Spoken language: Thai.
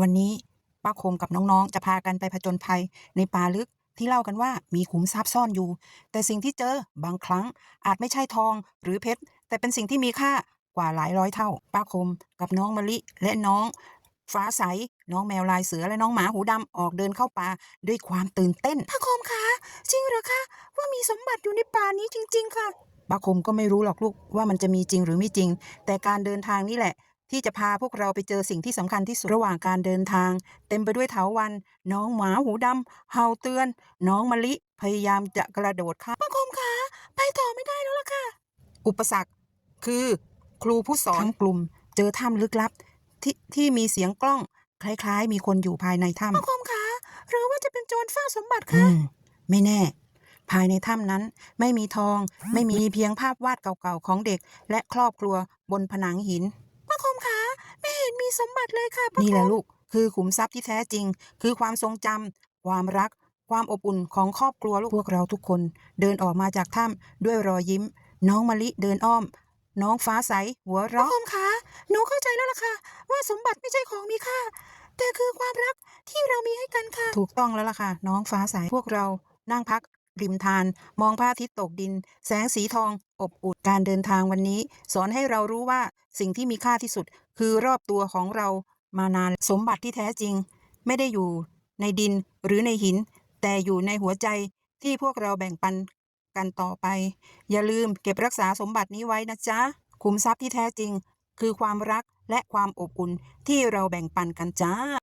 วันนี้ป้าคมกับน้องๆ จะพากันไปผจญภัยในป่าลึกที่เล่ากันว่ามีขุมทรัพย์ซ่อนอยู่ แต่สิ่งที่เจอบางครั้งอาจไม่ใช่ทองหรือเพชร แต่เป็นสิ่งที่มีค่ากว่าหลายร้อยเท่า ป้าคมกับน้องมะลิและน้อง ฟ้าใส น้องแมวลายเสือและน้องหมาหูดำออกเดินเข้าป่าด้วยความตื่นเต้น ป้าคมคะจริงเหรอคะว่ามีสมบัติอยู่ในป่านี้จริง ๆ ค่ะ ป้าคมก็ไม่รู้หรอกลูกว่ามันจะมีจริงหรือไม่จริง แต่การเดินทางนี่แหละ ที่จะพาพวกเราไปเจอสิ่งที่สำคัญที่สุดระหว่างการเดินทาง เต็มไปด้วยเถาวัน น้องหมาหูดำเห่าเตือน น้องมะลิ พยายามจะกระโดดข้ามป้าคมคะไปต่อไม่ได้แล้วล่ะค่ะ อุปสรรคคือ ครูผู้สอนทั้งกลุ่ม เจอถ้ำลึกลับ ที่ที่มีเสียงกล้อง คล้ายๆ มีคนอยู่ภายในถ้ำป้าคมคะหรือว่าจะเป็นโจรเฝ้าสมบัติคะไม่แน่ภายในถ้ำนั้นไม่มีทอง ไม่มีเพียงภาพวาดเก่าๆของเด็ก และครอบครัวบนผนังหินป้าคมคะไม่เห็นมี สมบัติเลยค่ะนี่แหละลูก คือขุมทรัพย์ที่แท้จริง คือความทรงจำความรัก ความอบอุ่นของครอบครัวลูกพวกเราทุกคน เดินออกมาจากถ้ำด้วยรอยยิ้ม น้องมะลิเดินอ้อม น้องฟ้าใส หัวเราะป้าคมคะหนูเข้าใจแล้วล่ะค่ะ ว่าสมบัติไม่ใช่ของมีค่า แต่คือความรักที่เรามีให้กันค่ะ ถูกต้องแล้วล่ะค่ะ น้องฟ้าใสพวกเรานั่งพัก ริมทาน มองพระอาทิตย์ตกดิน แสงสีทอง อบอุ่นการเดินทางวันนี้ สอนให้เรารู้ว่าสิ่งที่มีค่าที่สุด คือรอบตัวของเรามานานสมบัติที่แท้จริง ไม่ได้อยู่ในดินหรือในหิน แต่อยู่ในหัวใจที่พวกเราแบ่งปันกันต่อไป อย่าลืมเก็บรักษาสมบัตินี้ไว้นะจ๊ะขุมทรัพย์ที่แท้จริง คือความรักและความอบอุ่นที่เราแบ่งปันกันจ้า